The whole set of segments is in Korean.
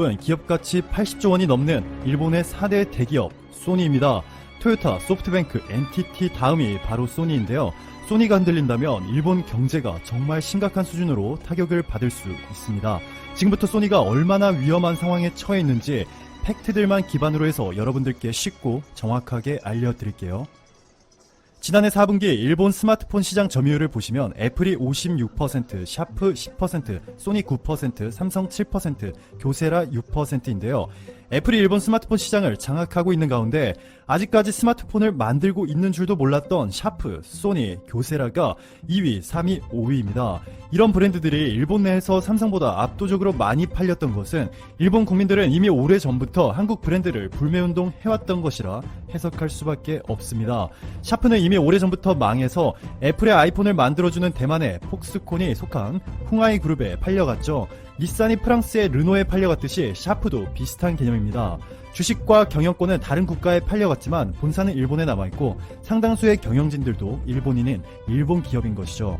은 기업 가치 80조 원이 넘는 일본의 4대 대기업 소니입니다. 토요타, 소프트뱅크, NTT 다음이 바로 소니인데요. 소니가 흔들린다면 일본 경제가 정말 심각한 수준으로 타격을 받을 수 있습니다. 지금부터 소니가 얼마나 위험한 상황에 처해 있는지 팩트들만 기반으로 해서 여러분들께 쉽고 정확하게 알려드릴게요. 지난해 4분기 일본 스마트폰 시장 점유율을 보시면 애플이 56%, 샤프 10%, 소니 9%, 삼성 7%, 교세라 6%인데요. 애플이 일본 스마트폰 시장을 장악하고 있는 가운데 아직까지 스마트폰을 만들고 있는 줄도 몰랐던 샤프, 소니, 교세라가 2위, 3위, 5위입니다. 이런 브랜드들이 일본 내에서 삼성보다 압도적으로 많이 팔렸던 것은 일본 국민들은 이미 오래 전부터 한국 브랜드를 불매운동 해왔던 것이라 해석할 수밖에 없습니다. 샤프는 이미 오래 전부터 망해서 애플의 아이폰을 만들어주는 대만의 폭스콘이 속한 흥하이 그룹에 팔려갔죠. 닛산이 프랑스의 르노에 팔려갔듯이 샤프도 비슷한 개념입니다. 주식과 경영권은 다른 국가에 팔려갔지만 본사는 일본에 남아있고 상당수의 경영진들도 일본인인 일본 기업인 것이죠.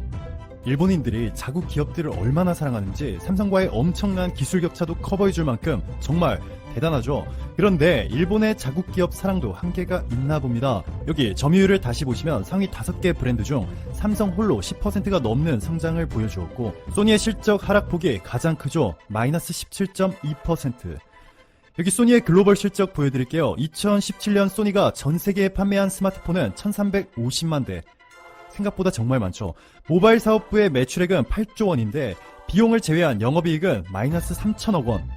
일본인들이 자국 기업들을 얼마나 사랑하는지 삼성과의 엄청난 기술 격차도 커버해줄 만큼 정말 대단하죠. 그런데 일본의 자국 기업 사랑도 한계가 있나 봅니다. 여기 점유율을 다시 보시면 상위 5개 브랜드 중 삼성 홀로 10%가 넘는 성장을 보여주었고 소니의 실적 하락폭이 가장 크죠. 마이너스 17.2%. 여기 소니의 글로벌 실적 보여드릴게요. 2017년 소니가 전 세계에 판매한 스마트폰은 1350만 대. 생각보다 정말 많죠. 모바일 사업부의 매출액은 8조 원인데 비용을 제외한 영업이익은 마이너스 3천억 원.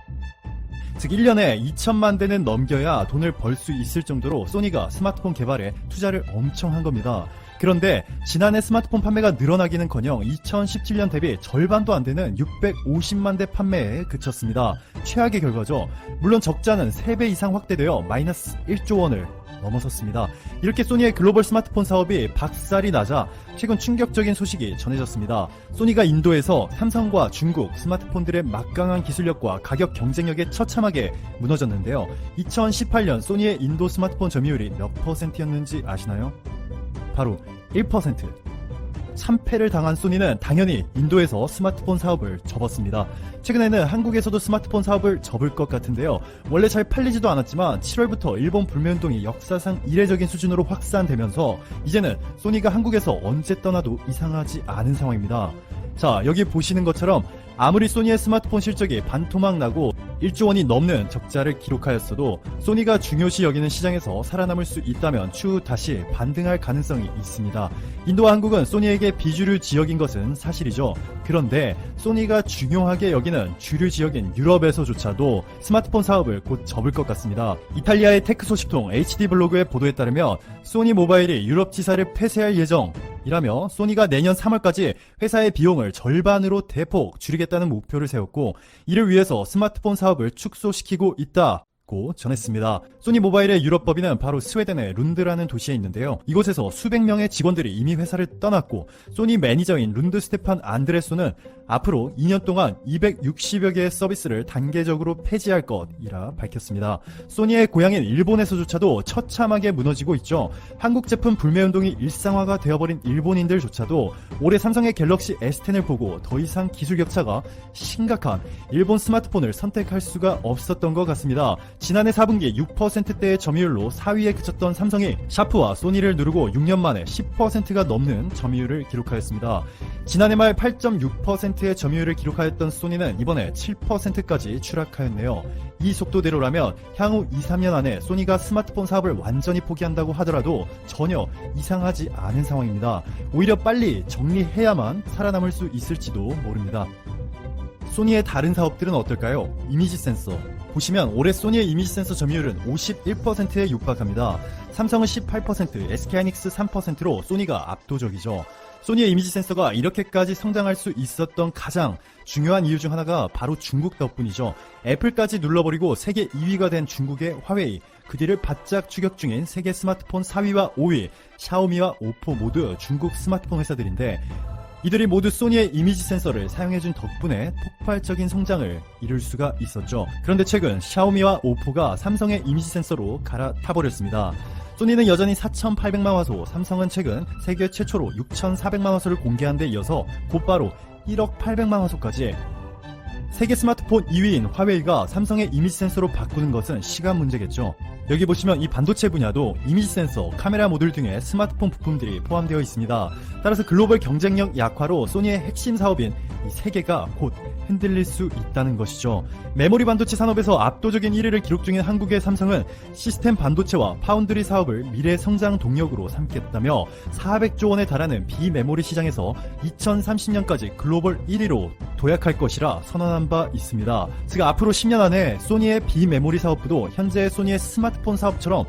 즉 1년에 2천만 대는 넘겨야 돈을 벌 수 있을 정도로 소니가 스마트폰 개발에 투자를 엄청 한 겁니다. 그런데 지난해 스마트폰 판매가 늘어나기는커녕 2017년 대비 절반도 안 되는 650만 대 판매에 그쳤습니다. 최악의 결과죠. 물론 적자는 3배 이상 확대되어 마이너스 1조 원을 넘어섰습니다. 이렇게 소니의 글로벌 스마트폰 사업이 박살이 나자 최근 충격적인 소식이 전해졌습니다. 소니가 인도에서 삼성과 중국 스마트폰들의 막강한 기술력과 가격 경쟁력에 처참하게 무너졌는데요. 2018년 소니의 인도 스마트폰 점유율이 몇 퍼센트였는지 아시나요? 바로 1%. 참패를 당한 소니는 당연히 인도에서 스마트폰 사업을 접었습니다. 최근에는 한국에서도 스마트폰 사업을 접을 것 같은데요. 원래 잘 팔리지도 않았지만 7월부터 일본 불매운동이 역사상 이례적인 수준으로 확산되면서 이제는 소니가 한국에서 언제 떠나도 이상하지 않은 상황입니다. 자, 여기 보시는 것처럼 아무리 소니의 스마트폰 실적이 반토막 나고 1조 원이 넘는 적자를 기록하였어도 소니가 중요시 여기는 시장에서 살아남을 수 있다면 추후 다시 반등할 가능성이 있습니다. 인도와 한국은 소니에게 비주류 지역인 것은 사실이죠. 그런데 소니가 중요하게 여기는 주류 지역인 유럽에서조차도 스마트폰 사업을 곧 접을 것 같습니다. 이탈리아의 테크 소식통 HD 블로그의 보도에 따르면 소니 모바일이 유럽 지사를 폐쇄할 예정 이라며 소니가 내년 3월까지 회사의 비용을 절반으로 대폭 줄이겠다는 목표를 세웠고 이를 위해서 스마트폰 사업을 축소시키고 있다. 고 전했습니다. 소니 모바일의 유럽 법인은 바로 스웨덴의 룬드라는 도시에 있는데요. 이곳에서 수백 명의 직원들이 이미 회사를 떠났고 소니 매니저인 룬드 스테판 안드레소는 앞으로 2년 동안 260여 개의 서비스를 단계적으로 폐지할 것이라 밝혔습니다. 소니의 고향인 일본에서조차도 처참하게 무너지고 있죠. 한국 제품 불매 운동이 일상화가 되어버린 일본인들조차도 올해 삼성의 갤럭시 S10을 보고 더 이상 기술 격차가 심각한 일본 스마트폰을 선택할 수가 없었던 것 같습니다. 지난해 4분기 6%대의 점유율로 4위에 그쳤던 삼성이 샤프와 소니를 누르고 6년 만에 10%가 넘는 점유율을 기록하였습니다. 지난해 말 8.6%의 점유율을 기록하였던 소니는 이번에 7%까지 추락하였네요. 이 속도대로라면 향후 2, 3년 안에 소니가 스마트폰 사업을 완전히 포기한다고 하더라도 전혀 이상하지 않은 상황입니다. 오히려 빨리 정리해야만 살아남을 수 있을지도 모릅니다. 소니의 다른 사업들은 어떨까요? 이미지 센서. 보시면 올해 소니의 이미지 센서 점유율은 51%에 육박합니다. 삼성은 18%, SK하이닉스 3%로 소니가 압도적이죠. 소니의 이미지 센서가 이렇게까지 성장할 수 있었던 가장 중요한 이유 중 하나가 바로 중국 덕분이죠. 애플까지 눌러버리고 세계 2위가 된 중국의 화웨이, 그 뒤를 바짝 추격 중인 세계 스마트폰 4위와 5위, 샤오미와 오포 모두 중국 스마트폰 회사들인데 이들이 모두 소니의 이미지 센서를 사용해준 덕분에 폭발적인 성장을 이룰 수가 있었죠. 그런데 최근 샤오미와 오포가 삼성의 이미지 센서로 갈아타버렸습니다. 소니는 여전히 4,800만 화소, 삼성은 최근 세계 최초로 6,400만 화소를 공개한 데 이어서 곧바로 1억 800만 화소까지 세계 스마트폰 2위인 화웨이가 삼성의 이미지 센서로 바꾸는 것은 시간 문제겠죠. 여기 보시면 이 반도체 분야도 이미지 센서, 카메라 모듈 등의 스마트폰 부품들이 포함되어 있습니다. 따라서 글로벌 경쟁력 약화로 소니의 핵심 사업인 이세 개가 곧 흔들릴 수 있다는 것이죠. 메모리 반도체 산업에서 압도적인 1위를 기록 중인 한국의 삼성은 시스템 반도체와 파운드리 사업을 미래 성장 동력으로 삼겠다며 400조 원에 달하는 비메모리 시장에서 2030년까지 글로벌 1위로 도약할 것이라 선언한 바 있습니다. 즉 앞으로 10년 안에 소니의 비메모리 사업부도 현재 소니의 스마트폰 사업처럼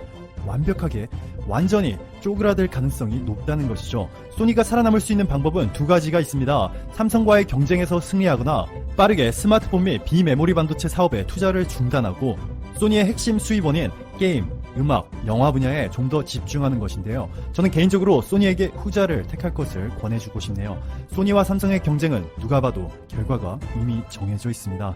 완벽하게 완전히 쪼그라들 가능성이 높다는 것이죠. 소니가 살아남을 수 있는 방법은 두 가지가 있습니다. 삼성과의 경쟁에서 승리하거나 빠르게 스마트폰 및 비메모리 반도체 사업에 투자를 중단하고 소니의 핵심 수입원인 게임, 음악, 영화 분야에 좀 더 집중하는 것인데요. 저는 개인적으로 소니에게 후자를 택할 것을 권해주고 싶네요. 소니와 삼성의 경쟁은 누가 봐도 결과가 이미 정해져 있습니다.